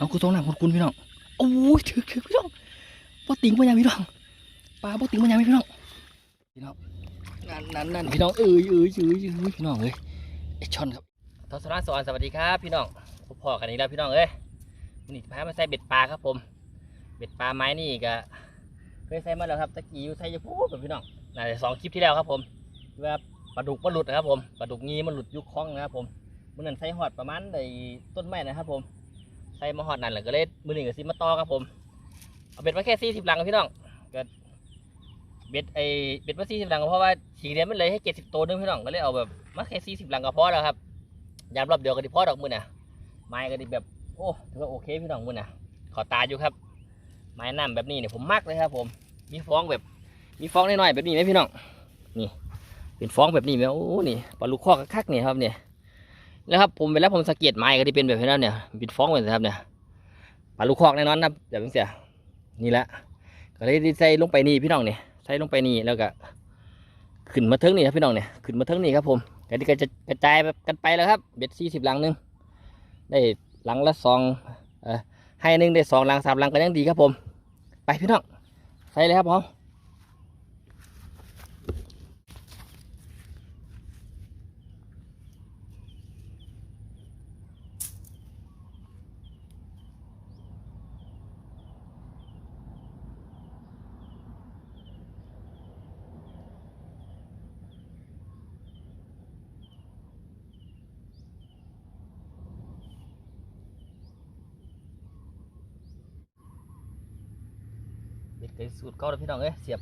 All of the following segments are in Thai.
เอากูต้องหน้ำคุณคุณพี่น้องโอ้ยถือถือพี่น้องบ่ติงบ่ยังพี่น้องปลาบ่ติงบ่ยังพี่น้องพี่น้องนั่นนั่นนั่นพี่น้องเอ้ยเอ้ยเอ้ยเอ้ยพี่น้องเอ้ยไอชอนครับทศรัสอนสวัสดีครับ พี่น้องพบพ่อกันอีกแล้วพี่น้องเอ้ยวันนี้พามาใส่เบ็ดปลาครับผม เบ็ดปลาไม้นี่ก็เคยใส่มาแล้วครับตะกี้อยู่ใส่จะพูดกับพี่น้องน่าจะสองคลิปที่แล้วครับผมว่าปลาดุกมันหลุดนะครับผมปลาดุกงี้มันหลุดยุคคล้องนะครับผมมื่อนั้นใส่หอดประมาณในต้นไม้นะครับผม ใส่มาหอดนั่นแหละก็เลยมือหนึ่งกับซิมาต่อครับผมเอาเบ็ดมาแค่สี่สิบลังครับพี่น้องก็เบ็ดไอเบ็ดมาสี่สิบลังก็เพราะว่าฉีเรียนมันเลยให้เจ็ดสิบตัวนึงพี่น้องก็เลยเอาแบบมาแค่สี่สิบลังก็พอแล้วครับยามรอบเดียวก็ดีพอดอกมือน่ะไม้ก็ดีแบบโอ้ถือว่าโอเคพี่น้องมือน่ะขอตาอยู่ครับ ไม้น้ำแบบนี้เนี่ยผมมักเลยครับ ผมมีฟองแบบมีฟองน้อยๆแบบนี้ไหมพี่น้องนี่เป็นฟองแบบนี้ไหมโอ้นี่ปลาลูกคอกคักเนี่ยครับเนี่ย แล้วครับผมเวลาผมสังเกตไม้ก็ที่เป็นแบบนี้เนี่ยเป็นฟองแบบนี้ครับเนี่ยปลาลูกคอกแน่นอนนะแบบนี้เสียนี่แหละก็เลยใส่ลงไปนี่พี่น้องเนี่ยใส่ลงไปนี่แล้วก็ขึ้นมาเทิงนี่ครับพี่น้องเนี่ยขึ้นมาเทิงนี่ครับผมก็ที่ก็จะกระจายกันไปแล้วครับเบ็ดสี่สิบหลังหนึงได้หลังละสองเอ่อให้หนึ่งได้สองหลังสามหลังก็ยังดีครับผม ไปพี่น้องใส่เลยครับผม ดเคยสูตรเก่าแล้วพี่น้องเอ้ยเสียบ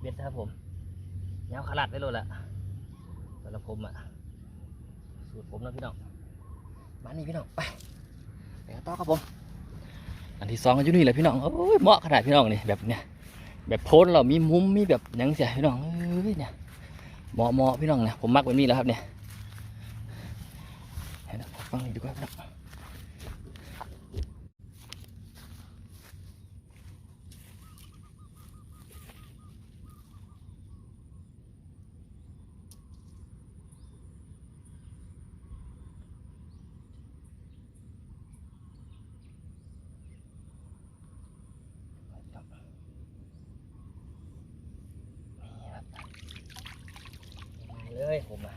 เบ็ดนะครับผมยาวขลาดได้เลยละแต่ละผมอะสูตรผมนะพี่น้องมานี่พี่น้องไปไปกันต่อครับผม อันที่สองอยู่นี่แหละพี่น้องโอ้ยเหมาะขนาดพี่น้องนี่แบบเนี้ยแบบโพสเรามีมุมมีแบบยังเสียพี่น้องเอ้ยเนี่ยเหมาะเหมาะพี่น้องนี่ยผมมักแบบนี้แล้วครับเนี่ยให้นะฟังนี่ดีกว่าพี่น้อง นี่ครับมาเลยผมอะ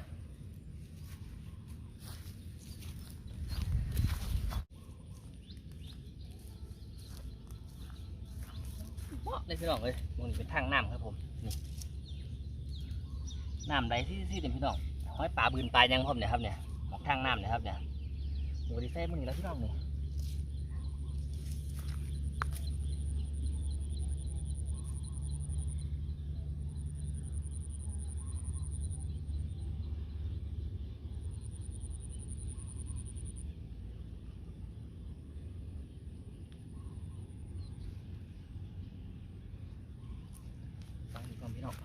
เหมาะเลยพี่น้องเลยมันเป็นทางน้ำครับผมนี่ น้ำไหลที่ที่เต็มพี่น้องห้อยปลาบืนปลายังผมเนี่ยครับเนี่ยออกทางน้ำเนี่ยครับเนี่ยโอ้ดีไซน์มันนี่แล้วพี่น้องเนี่ยงดีก่อนพี่น้อง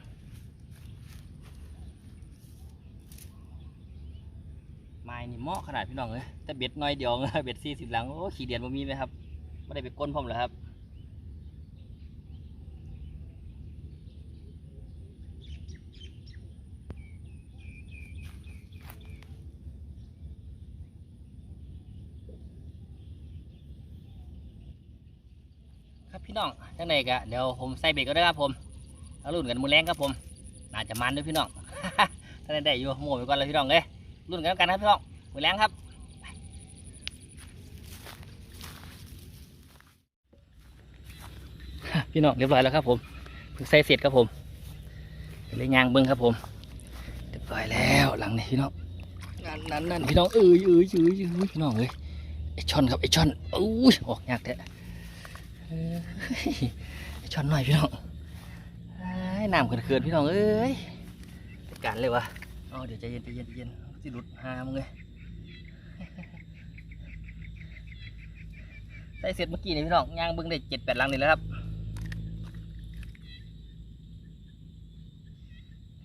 ไม้นี่เหมาะ ขนาดพี่น้องเลยแต่เบ็ดน้อยเดียวเบ็ดสี่สิบหลังโอ้ขี่เดียนบ่มีไหมครับไม่ได้ไปก้นผมเหรอครับครับพี่น้องจังไหนกะเดี๋ยวผมใส่เบ็ดก็ได้ครับผมเอารุ่นกันมือแรงครับผมน่าจะมันด้วยพี่น้องถ้าได้ได้อยู่โม่ไปก่อนเลยพี่น้องเลยรุ่นกันแล้วกันครับพี่น้อง มือแรงครับพี่น้องเรียบร้อยแล้วครับผมเพิ่งใส่เสร็จครับผมเลยยางเบิ้งครับผมเรียบร้อยแล้วหลังนี้พี่น้องนั่นนั่นนั่นพี่น้องเอ้ยเอ้ยเอ้ยเอ้ยพี่น้องเอ้ยไอช่อนครับไอช่อนอุ้ยออกยากแท้ไอช่อนหน่อยพี่น้องไอ้น้ำเขื่อนๆพี่น้องเอ้ยจัดการเลยวะอ๋อเดี๋ยวใจเย็นใจเย็นใจเย็นสิหลุดหามึงเลย ใส่เสร็จเมื่อกี้นี่พี่น้องย่างเบิ้งได้เจ็ดแปดลังนี่แล้วครับ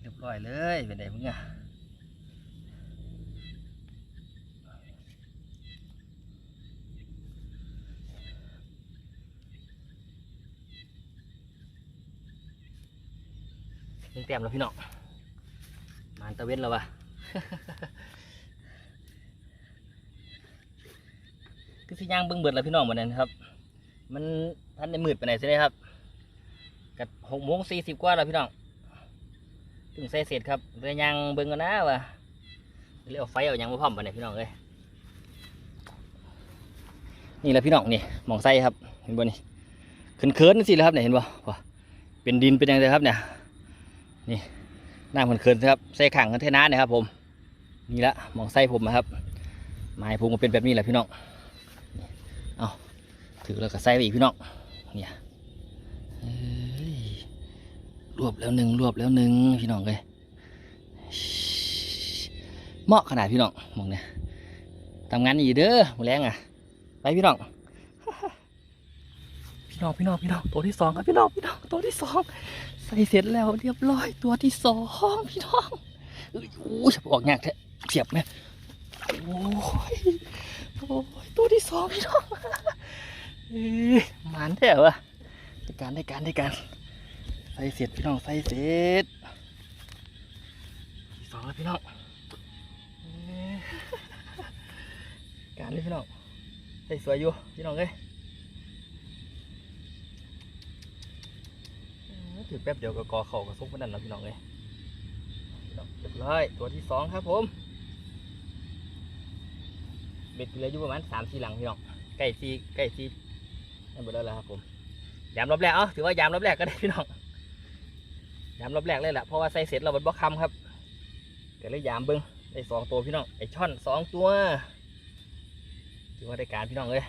เรียบร้อยเลยเป็นไงมึงอะหนึ่งเต็มแล้วพี่น้องมานตะเวนแล้ววะ คือสิย่างเบิ่งเบิดแล้วพี่น้องวันนั้นครับ มันทันได้มืดไปไหนใช่ไหมครับกัหกโมงสี่สิบกว่าแล้วพี่น้องถึงใส่เสร็จครับเลยย่างเบิ่งกันนะว่าเลยเอาไฟเอาหยังมาพร้อมไปไหนใดพี่น้องเลยนี่แหละพี่น้องนี่มองไส้ครับเห็นบ่นี่เขินๆนี่สิแล้วครับเนี่ยเห็นบ่ว่าเป็นดินเป็นยังไงครับเนี่ยนี่น้ำเขินๆครับใส่ขังกันเทน้าเนี่ยครับผมนี่ละมองไส้ผมนะครับไม้ผมก็เป็นแบบนี้แหละพี่น้อง ถือแล้วก็ใส่ไปอีกพี่น้องเนี่ยเอ้ยรวบแล้วหนึ่งรวบแล้วหนึ่งพี่น้องเลยเหมาะขนาดพี่น้องหมองเนี่ยทำงานอีกเด้อหมดแรงอะไปพี่น้องพี่น้องพี่น้องพี่น้องตัวที่สองครับพี่น้องพี่น้องตัวที่สองใส่เสร็จแล้วเรียบร้อยตัวที่สองพี่น้องเอ้ยโอ้ยออกยากแท้เสียบไหมโอ้ยโอ้ยตัวที่สองพี่น้องเอ้ย หมันแท้วะได้การได้การได้การใส่เสร็จพี่น้องใส่เสร็จสองแล้วพี่น้องการเลยพี่น้องใส่สวยอยู่พี่น้องเอ้ยถือแป๊บเดียวก็กอเข่ากระซุกมันนั่นแล้วพี่น้องเลยพี่น้องเรียบร้อยตัวที่สองครับผมเบ็ดเหลืออยู่ประมาณสามสี่หลังพี่น้องใกล้ซีใกล้ซี นั่นหมดแล้วครับผมยามรอบแรกเอ้าถือว่ายามรอบแรกก็ได้พี่น้องยามรอบแรกเลยแหละเพราะว่าใส่เสร็จเราบดบล็อกคำครับก็เลยยามเบิ้งได้สองตัวพี่น้องไอช่อนสองตัวถือว่าได้การพี่น้องเลย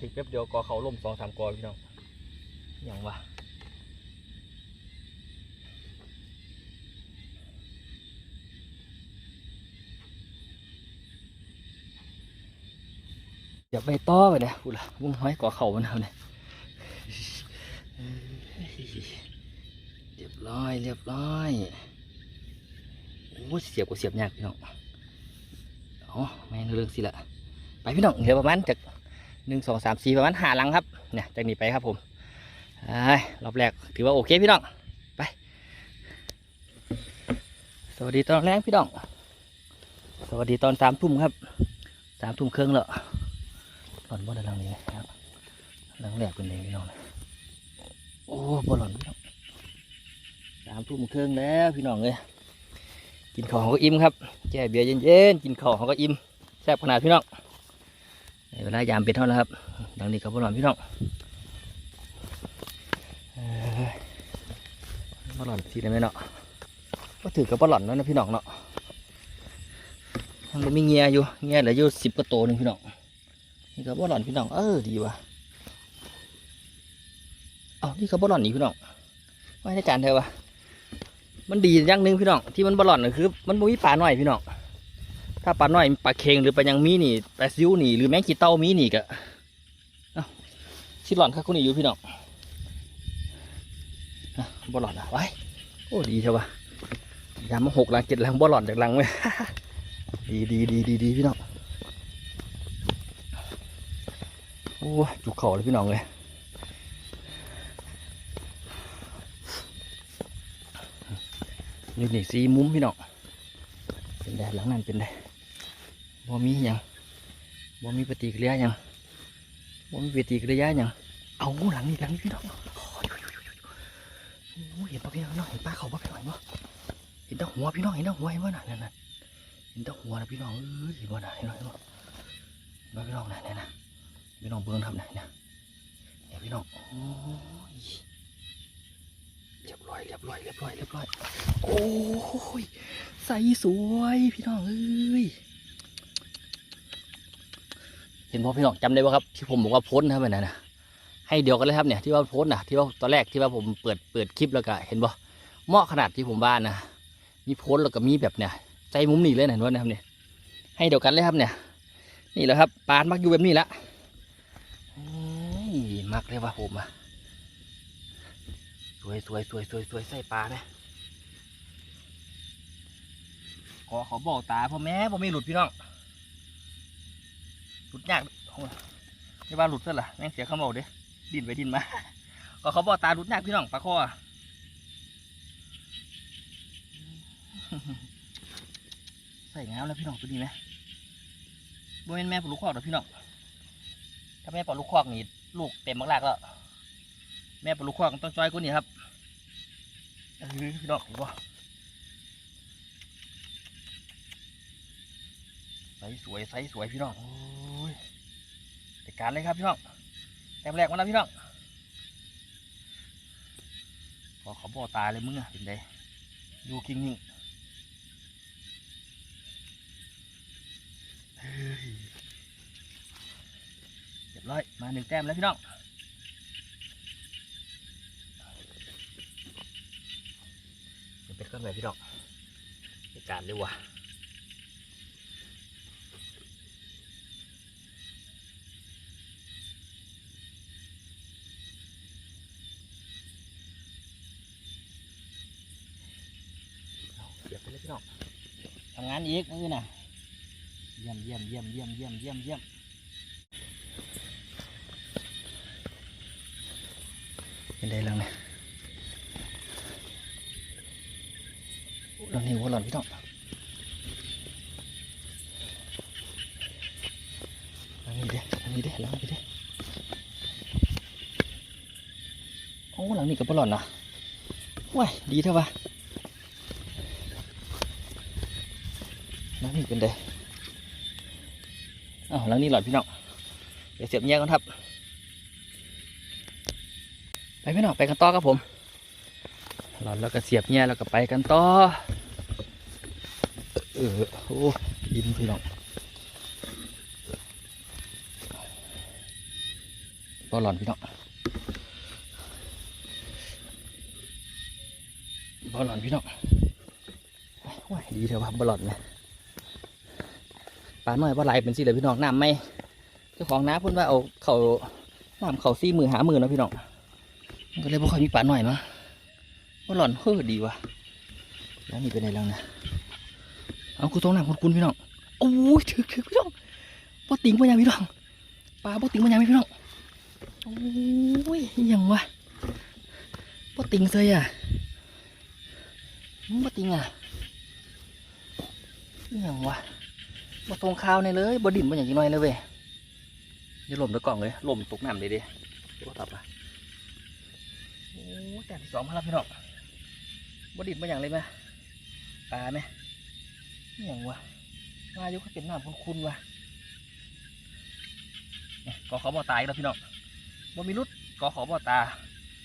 ถึงแป๊บเดียวกอเขาล่มสองสามกอพี่น้องอย่างวะ อย่าไปต้อไปเนี่ยพูละวุ้งห้อยกอเข่ามันเอาเนี่ยเรียบร้อยเรียบร้อยโอ้เสียบก็เสียบยากพี่น้องอ๋อแม่นเรื่องสิละไปพี่น้องเดี๋ยวประมาณจากหนึ่งสองสามสี่ประมาณหาหลังครับเนี่ยจากนี้ไปครับผมอ้ยรอบแรกถือว่าโอเคพี่น้องไป สวัสดีตอนแรกพี่น้อง สวัสดีตอนสามทุ่มครับสามทุ่มครึ่งแล้ว หล่อนบ่ได้ลังนี้ครับหลังแรกเป็นเลยพี่น้องโอ้บ่หล่อนพี่น้องสามทุ่มครึ่งแล้วพี่น้องเลยกินข้าวเขาก็อิ่มครับแช่เบียร์เย็นๆกินข้าวเขาก็อิ่มแซ่บขนาดพี่น้องเวลายามเป็นเท่าแล้วครับดังนี้กับพ่อหลอนพี่น้องเอ้ยพ่อหลอนสีได้ไหมเนาะก็ถือกับพ่อหลอนแล้วนะพี่น้องเนาะมันก็มีเงียอยู่เงียเหลืออยู่สิบกว่าตัวหนึ่งพี่น้อง นี่กับพ่อหลอนพี่น้องเออดีว่ะเอานี่กับพ่อหลอนนี่พี่น้องไว้ในการเธอวะมันดีอย่างหนึ่งพี่น้องที่มันบอลอนก็คือ มันบ่มีปลาหน่อยพี่น้องถ้าปลาหน้อยปลาเค็งหรือปลายังมีนี่ปลาซิวนี่หรือแมงกีเต้ามีนี่ก็เอ้าชิดหลอนค่ะคุณนี่อยู่พี่น้องอะบ่หลอนอะไว้โอ้ดีใช่ปะยามมาหกหลังเจ็ดลังบ่หลอนจากหลังไว้ดีดีดีดีดีพี่น้อง โอ้ยจุกเข่าเลยพี่น้องเลยนี่นี่สีมุมพี่น้องเป็นแดดหลังนั้นเป็นแดดบ่มีหยังบ่มีปฏิกิริยาหยังบ่มีปฏิกิริยาหยังเอาหลังนี่หลังนี่พี่น้องโอ้เห็นปะพี่น้องเห็นปลาเขาปะพี่น้องเห็นปะเห็นตาหัวพี่น้องเห็นแตาหัวเห็นปะน่ะนั่นน่ะเห็นแตาหัวนะพี่น้องเอ้ยเห็นปะน่ะเห็นปะเห็นปะเห็นพี่น้องน่ะเนี่ยนะ พี่น้องเบิ่งทำน่ะเนี่ยเดี๋ยวพี่น้องโอ้ยเรียบร้อยเรียบร้อยเรียบร้อยเรียบร้อยโอ้ยใสสวยพี่น้องเอ้ยเห็นพ่อพี่น้องจำได้ป่ะครับที่ผมบอกว่าโพสต์นครับนั่นนะให้เดียวกันเลยครับเนี่ยที่ว่าโพสต์นะที่ว่าตอนแรกที่ว่าผมเปิดเปิดคลิปแล้วก็เห็นบ่เหมาะขนาดที่ผมว่านนะมีโพสต์แล้วก็มีแบบเนี่ยใจมุมนี้เลยนะนว่านะครับเนี่ยให้เดียวกันเลยครับเนี่ย นี่แหละครับปานมักอยู่แบบนี้ละเอ้ มักเลยว่าผมอะสวยสวยสวยสวยสวยใส่ปลาเนี่ยขอขอบอกตาพ่อแม่พ่อไม่หลุดพี่น้องหลุดยากไม่ว่าหลุดซะละแม่งเสียคำบอกเด้ดินไปดินมาก็เขาบอกตาหลุดยากพี่น้องปลาคออใส่งามแล้วพี่น้องตัวนี้ไหมบ่เป็นแม่ปลาลูกคอกดอพี่น้องถ้าแม่ปลาลูกคอกนี่ ลูกเต็มมากๆแล้ว แม่ปลูกคอกต้องจอยกว่านี้ครับเออพี่น้องว้าใสสวยใสสวยพี่น้องโอ้ยจัดการเลยครับพี่น้องแต้มแรกมาแล้วพี่น้องพอเขาบ่ตายเลยมึงอะเป็นไงอยู่กิ้งนิ่งเฮ้ย รียบร้อยมาหนึ่งแต้มแล้วพี่น้องเดี๋ยวเป็ดก็เลยพี่น้องจัดการเลยว่ะเดี๋ยวไปเลยพี่น้องทำงานอีกมือน่ะเยี่ยมเยี่ยมเยี่ยมเยี่ยมเยี่ยมเยี่ยมเยี่ยม เป็นไงแล้วเนี่ยหล่อนหิวหลอนพี่น้องอันนี้เด้อันนี้เด้แล้วไปเด้โอ้หลังนี้ก็บ่หลอนนะว้ายดีเท่าวะแล้วนี่เป็นได้อ้าวแล้วนี่หลอดพี่น้องเดี๋ยวเสียบแยกกันครับ พี่น้องไปกันต่อครับผมหลอดแล้วก็เสียบแยกแล้วก็ไปกันต่อ เออโอ้ดินพี่น้องบอลหลอนพี่น้องบอลหลอนพี่น้องว้าดีเถอะว่าบอลหลอนนะปลาหน่อยปลาไหลเป็นสิเลยพี่น้องน้ำไม่เจ้าของน้าพูดว่าเอาเขาน้ำเขาซี่มือหามือนะพี่น้อง ก็เลยบ่ค่อยมีปลาหน่อยมาว่าหล่อนเฮ้อดีว่ะแล้วนี่เป็นไงแล้วนะเอากูต้องน้ำคุณคุณพี่น้องโอ้ยถือถือพี่น้องปลาติงปัญญางพี่น้องปลาปลาติงปัญญางพี่น้องโอ้ยอิหยังวะปลาติงเซยอะมึงปลาติงอะอิหยังวะมาตรงข้าวในเลยบดินมันอย่างจีน้อยเลยเว้ยอย่าหล่มตะกล่องเลยหล่มตกน้ำเลยดิโอ้ตับอะ แต่ที่สองมาแล้วพี่น้องบดินมันอย่างเลยไหมปลาไหมนี่อย่างวะมาอยู่ก็เป็นน้ำคุ้นๆวะกอขอบ่อตายแล้วพี่น้องบ่มีรุดกอขอบ่อตา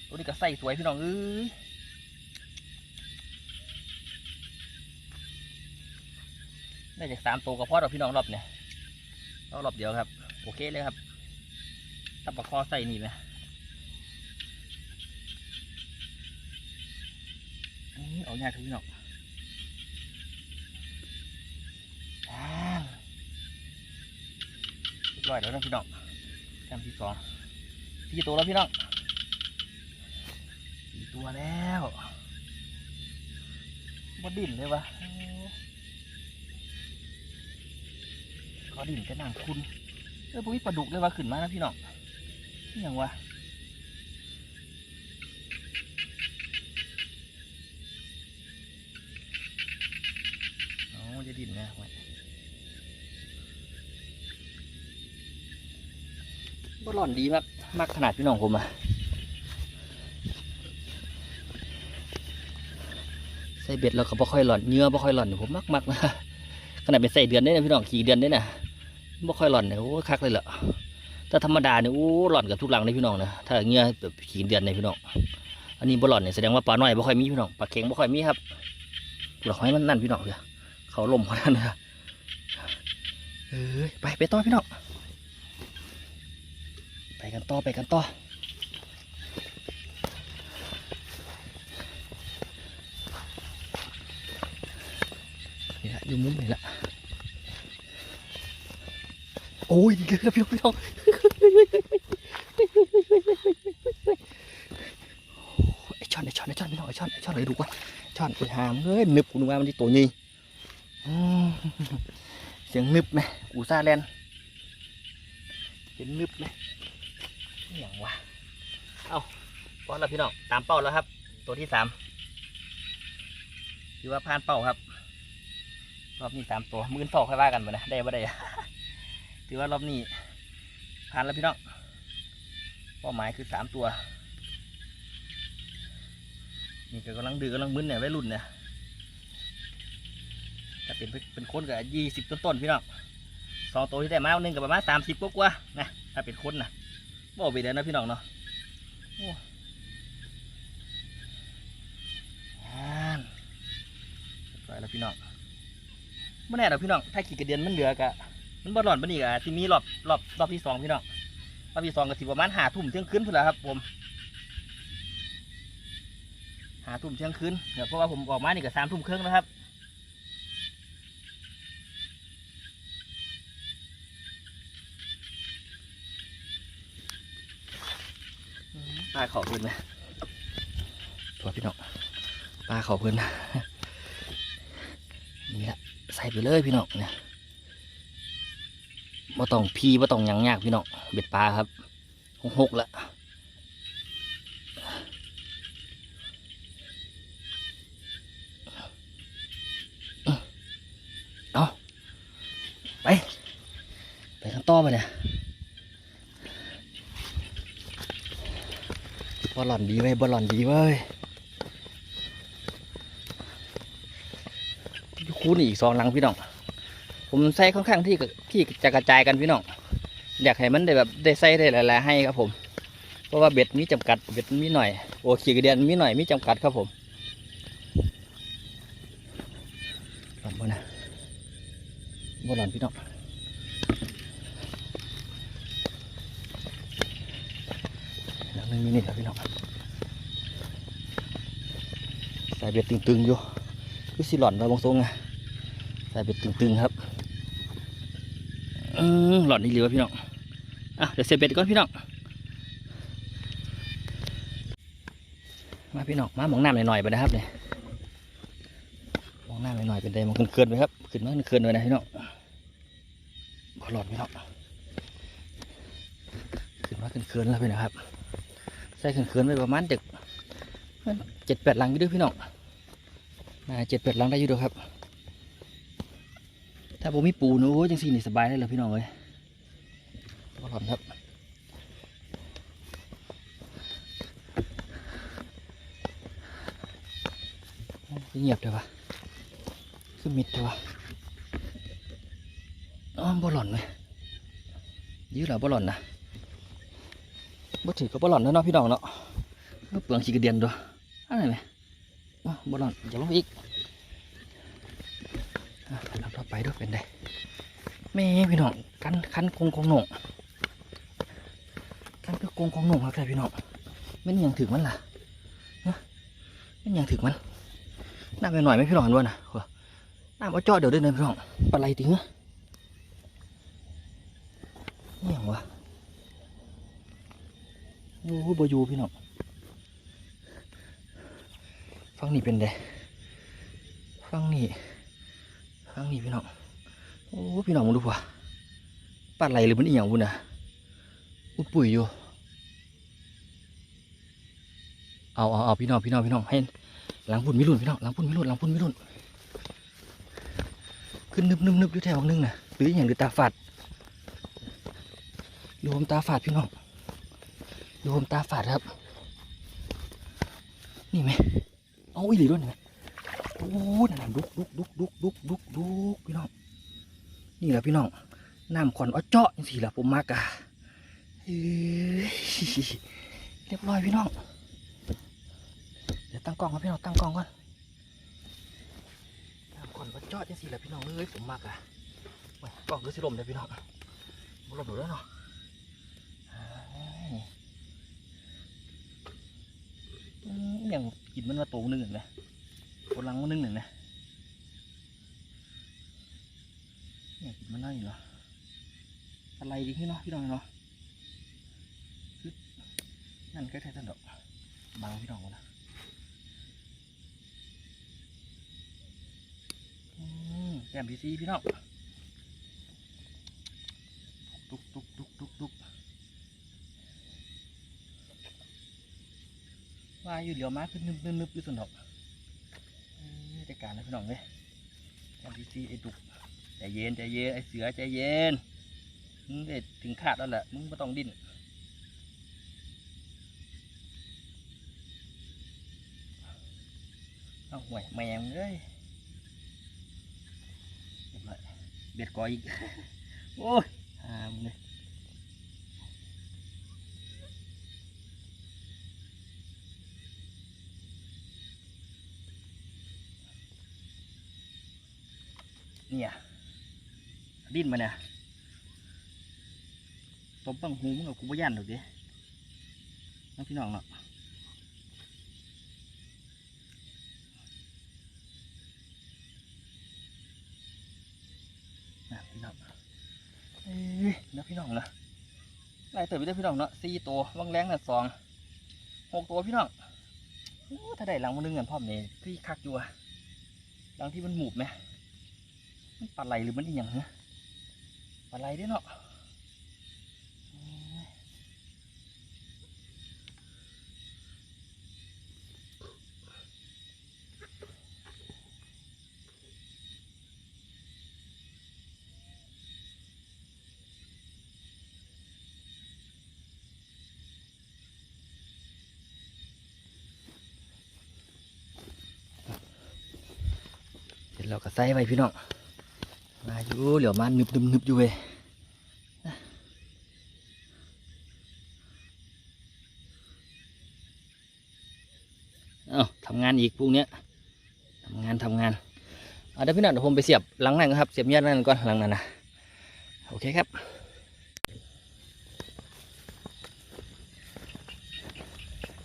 ตัวนี้ก็ใส่สวยพี่น้องเอ้ยได้จากสามตัวก็พอดอกพี่น้องรอบเนี่ยรอบเดียวครับ โอเคเลยครับตับปลาคอใส่นี่ไหม เอายากครับพี่น้องอ่าเรียบร้อยแล้วนะพี่น้องแคมที่สองสี่ตัวแล้วพี่น้องสี่ตัวแล้วบดดิ่นเลยวะขอดิ่นจะนางคุณเออพวกนี้ปลาดุกเลยว่าขึ้นมานะพี่น้องนี่ยังวะะดิ่นนะไว้บ่หล่อนดีมากมากขนาดพี่น้องผมอะใส่เบ็ดแล้วก็บ่ค่อยหล่อนเนื้อบ่ค่อยหล่อนผมมักมักนะขนาดเป็นใส่เดือนได้นะพี่น้องขี่เดือนได้นะไม่ค่อยหล่อนเนี่ยโอ้คักเลยเหรอถ้าธรรมดาเนี่ยโอ้หล่อนกับทุกหลังเลยพี่น้องนะถ้าเงี้ยแบบขี่เดือนเนี่ยพี่น้องอันนี้บ่หล่อนเนี่ยแสดงว่าปลาหน้อยบ่ค่อยมีพี่น้องปลาเค็งบ่ค่อยมีครับหลอกให้มันนั่นพี่น้องเลย เขาลมเขานั่นนะเอ้ยไปไปต่อพี่น้องไปกันต่อไปกันต่อนี่ละอยู่มุมนี่ละโอ้ยดีเลยครับพี่น้องพี่น้องไอช่อนไอช่อนไอช่อนพี่น้องไอช่อนไอช่อนเลยดูก่อนช่อนไปหามเฮ้ยนึบกูนึกว่ามันที่ตัวนี้ เสียงนึบไหมกูซาแลนเป็นนึบไหมอย่างวะเอาพอแล้วพี่น้องตามเป้าแล้วครับ ตัวที่สามถือว่าผ่านเป้าครับ รอบนี้สามตัวมือสองค่อยว่ากันไปนะได้บ่ได้ถือว่ารอบนี้ผ่านแล้วพี่น้องเป้าหมายคือสามตัวนี่ก็กำลังดื้อกำลังมึนเนี่ยไวัยรุ่นเนี่ย เป็นเป็นคนก็ยี่สิบต้นๆพี่น้องสองตัวที่ได้มาหนึ่งกับประมาณสามสิบกว่าๆนะถ้าเป็นคนนะบ่ไปเดี๋ยวนะพี่น้องเนาะโอ้อ่านเรียบร้อยแล้วพี่น้องไม่แน่หรอพี่น้องถ้าขี่กระเดียนมันเหลือกะมันบ่หลอนบ่นี่กะที่มีรอบรอบรอบที่สองพี่น้องรอบที่สองก็สิประมาณหาทุ่มเที่ยงคืนพุ่นแหละครับ ผมหาทุ่มเที่ยงคืนเดี๋ยวเพราะว่าผมออกมานี่ก็สามทุ่มครึ่งนะครับ ปลาเขาเพิ่นไหมตัวพี่น้องปลาเขาเพิ่นนะนี่แหละใส่ไปเลยพี่น้องเนี่ยบ่ต้องพีบ่ต้องยังยากพี่น้องเบ็ดปลาครับหกหกละ อลหล่อนดีเว้ยบอลหล่อนดีเว้ยคู่นี่อีกสองหลังพี่น้อง ผมใส่ค่อนข้างที่ที่จะกระจายกันพี่น้อง อยากให้มันได้แบบได้ใส่ได้หลายๆให้ครับผม เพราะว่าเบ็ดมีจำกัดเบ็ดมีหน่อย โอ้ขีกระเดียนมีหน่อยมีจำกัดครับผมลองบ่นะบอลอนพี่น้องแล้วนึงมีนี่แล้วพี่น้องายเบ็ดตึงๆอยู่คือสิหล่อนเราบางทรงไงสายเบ็ดตึงๆครับหล่อนนี่เหลือพี่น้องอะเดี๋ยวเสียบเบ็ดก่อนพี่น้องมาพี่น้องมาหมองน้ำหน่อยๆไปนะครับเนี่ยมองน้ำหน่อยๆเป็นไดมองเกินๆไปครับขึ้นมาเกินๆไปนะพี่น้องบอลอดไม่หรอกขึ้นมาเขินๆแล้วพี่นะครับใส่เขินๆไปประมาณเจ็ดเจ็ดแปดหลังอยู่ด้วยพี่น้อง น่าเจ็ดแปดหลังได้อยู่ด้วยครับ ถ้าผมมีปูนะโอ้ยจังสี่นี่สบายได้เลยพี่น้องเลยบอลอดครับเงียบเลยวะคือมิดเลยวะอ๋อบอลลอนไหมยืดแล้วบอลลอนนะบ่ถือก็บอลลอนแล้วเนาะพี่น้องเนาะเปลืองขี้กระเดียนด้วยอะไรไหม บอลลอนอย่าลงอีกอะเราต่อไปด้วยเป็นไดแม่พี่น้องกันคันคงคงหนงกันก็คงคงหนงครับแต่พี่น้องไม่นยังถึงมันล่ะฮะไม่นยังถึงมันน้ำไปหน่อยไหมพี่น้องด้วยนะน้ำเอาจาะเดี๋ยวด้วยนะพี่น้องปลาไหลติ้งอะนี่อย่างวะโอ้โหบอยู่พี่น้องฟังนี่ เป็นไดฟังนี่ฟังนี่พี่น้องโอ้พี่น้องมึงดูป่ะปลาไหลหรือมันอีหยังบุญนะอุ้ยปุ๋ยอยู่เอาเอาเอาพี่น้องพี่น้องพี่น้องให้หลังพุ่นไมิรุ่นพี่น้องหลังพุ่นไมิรุ่นหลังพุ่นไมิรุ่นขึ้นนึบนึบนึบอยู่แถวนึงนะหรืออย่างหรือตาฝาดดูผมตาฝาดพี่น้องดูผมตาฝาดครับ นี่ไหม เอาอีหลีด้วยนี่ไหมโอ้นั่นนะดุกดุกดุกดุกดุกดุกดุกพี่น้อง นี่แหละพี่น้อง น้ำขอนอ้อเจาะนี่สิละผมมากอะเรียบร้อยพี่น้อง เดี๋ยวตั้งกล้องครับพี่น้องตั้งกล้องก่อน น้ำขอนอ้อเจาะนี่สิละพี่น้องเอ้ยผมมากอะกล้องคือสิลมเลยพี่น้องลมหนูแล้วเนาะ อย่างกินมันมาตัวหนึ่งเห็นไหมตัวหลังมันหนึ่งหนไหมเนี่ยกินมันได้เหรออะไรดีพี่เนาะพี่น้องเนาะนั่นก็แค่ท่านดอกบางพี่น้องก่อนนะแก้มพีซีพี่น้องตุกตุกตุกตุกตุก ว่าอยู่เหลียวมาขึ้นนึบนึบอยู่สนอกเอ้ยจัดการนะพี่น้องเลยอันที่สี่ไอ้ดุกใจเย็นใจเย็นไอ้เสือใจเย็นมึงได้ถึงคาดแล้วแหละมึงไม่ต้องดิ้นเอาห่วยแมงเอ้ยเรียบร้อยเบ็ดกออีก โอ้ยหามงเลย เนี่ยดิ้นมาเนี่ยตบบังหูมึงกับกูบ่ยันหรอกดิน้องพี่น้องเนาะนะพี่น้องเอ้ยน้องพี่น้องเนาะไล่เติบไปเด้พี่น้องเนาะสี่ตัววังแรงน่ะสองหกตัวพี่น้องโอ้ถ้าได้หลังมันนึงเงินพร้อมเนี่ยพี่คักอยู่อะหลังที่มันหมูบไหม มันปลาไหลหรือมันอีหยังฮะปลาไหลด้อเนาะเสร็จแล้วก็ใส่ไว้พี่น้อง อยู่เหลียวมานึบนึบนึบอยู่เว้ยเอ้าทำงานอีกพวกเนี้ยทำงานทำงานเอาเดี๋ยวพี่น้องเดี๋ยวผมไปเสียบหลังนั่นครับ เสียบยอดนั่นก่อนหลังนั้นนะโอเคครับ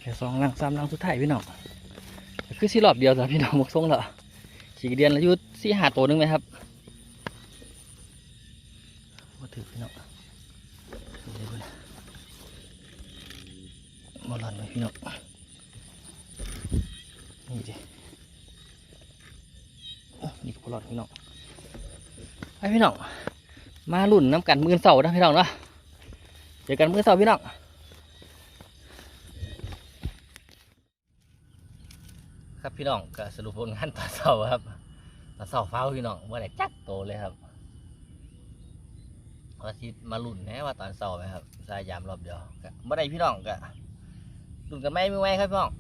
แค่สองหลังสามหลังสุดท้ายพี่น้องคือสี่รอบเดียวแต่พี่น้องหมกทรงเหรอขี่เดียนแล้วยุดสี่หาตัวหนึงไหมครับ มาถือพี่น้องเดี๋ยวก่อนมาหลันไว้พี่น้องนี่ดิโอ้นี่ก็บอลอดพี่น้องไป พี่น้อง มาลุ่นน้ำกันมือเสาร์นะพี่น้องเนาะเจอกันมือเสาร์พี่น้องครับพี่น้องก็สรุปผลงานตอนเสาร์ครับตอนเสาร์ฟ้าพี่น้องว่าไหนจักโตเลยครับวันอาทิตย์มาลุ่นน่ว่าตอนเสาร์ไหมครับสายยามรอบเดียวก็เมื่อใดพี่น้องก็ลุ่นกันไม่ไม่ไหวครับพี่น้อง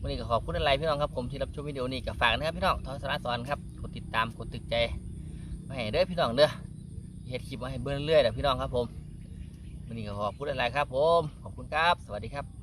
วันนี้ก็ขอบคุณอะไรพี่น้องครับผมที่รับชมวิดีโอนี้ก็ฝากนะครับพี่น้องทอสาระสอนครับกดติดตามกดติดใจ มาให้เด้อพี่น้องเด้อเห็ดคลิปมาให้เบิ่งเรื่อยๆเด้อพี่น้องครับผมวันนี้ก็ขอบคุณอะไรครับผม ขอบคุณครับ สวัสดีครับ